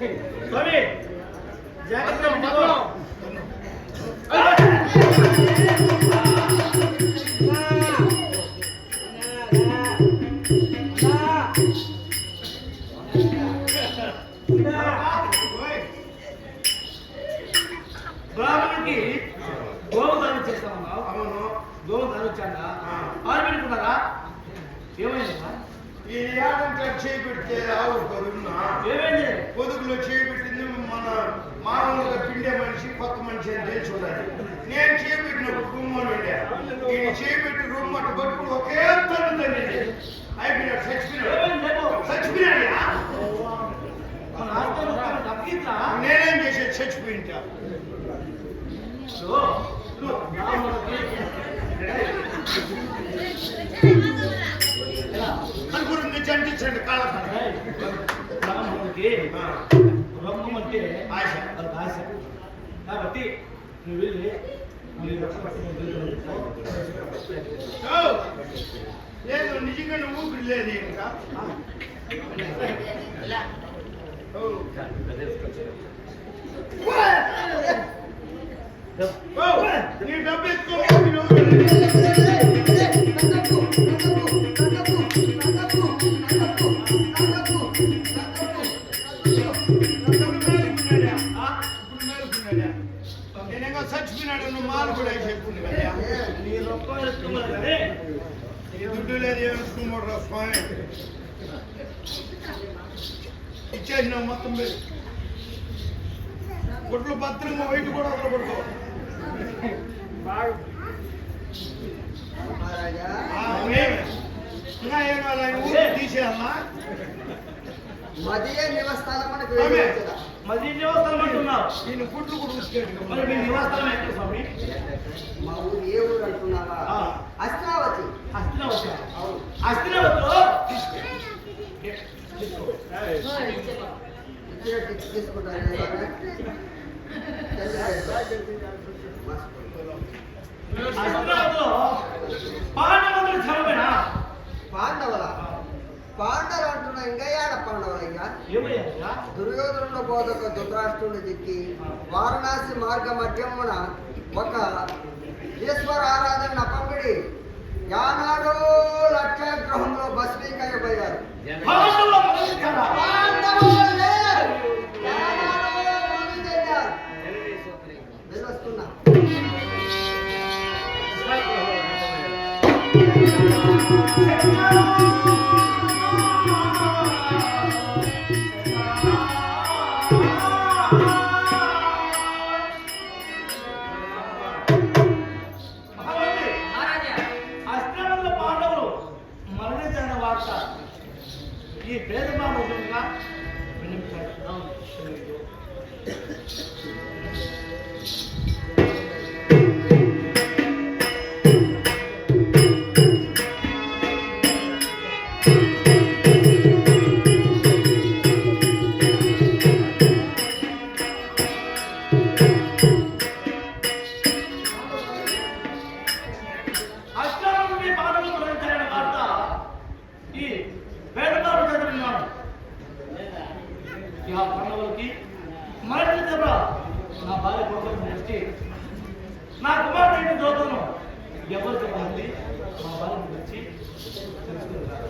స్వామి! బ్రాహ్మణుడికి గోవు దానం చేస్తామన్నావు అవును. గోవు దానం వచ్చాడా ఈ యాడంటే చేపెడితే ఆవు కరున్నా ఏమైంది? పొదుగులో చేపెట్టింది మన మామూలుగా పిండే మనిషి కొత్త మనిషి అని తెలిసి ఉండాలి నేను చేపెట్టినప్పుడు రూమ్ ఉండే ఈ చేపెట్టి రూమ్ అట్టు పట్టుకుని ఒకే అయిపోయినాడు చచ్చిపోయినాడు. చచ్చిపోయినాడు డబ్బిట్లా నేనేం చేసేది చచ్చిపోయింటా. సో, బ్రాహ్మణుడికి ఎలా? కనుకూరు తెచ్చి అంటించండి కాళ్ళ కాడ. ఏయ్, బ్రాహ్మణుడికి ఆ, రొక్కం అంటే ఆశ. వాళ్ళకి ఆశ కాబట్టి నువ్వు వెళ్ళి లేదు నిజంగా నువ్వు లేదు ఇంకా నీ డబ్బు ఎత్తుకో నీ రొక్కం ఎత్తుకున్నారు కానీ దుడ్డు లేదు రా స్వామి ఇచ్చేసిన మొత్తం మీరు గుడ్లు భద్రంగా బయట కూడా వదలబడుకో తీసేయాలా మదీయ కాదు ఆయన ఊరు నివస్థానం మనకు అంటున్నావు నేను గుడ్లు కూడా మరి మీ ఎక్కడ స్వామి మా ఊరు ఏ తీసుకుంటారు కదా హస్తినవతిలో పాండవులు పాండవుల. పాండవులు అంటున్నా ఇంకా ఏడ పాండవులు ఇంకా? ఏమయ్యా దుర్యోధనుల బోధక ధృతరాష్ట్రుడు దిక్కి వారణాసి మార్గ మధ్యమున ఒక ఈశ్వర ఆరాధన పంపిడి. యానాడో లక్షాగ్రహంలో భస్మీకైపోయారు రాష్ట్ర ఈ భేదభావం విధంగా వెలుగుతారు నా భార్య కొడుకులకు తెచ్చి నా కుమారుడు దోతను ఎవరు చెప్పండి? మా భార్య తెచ్చి తెలుసుకుంటారు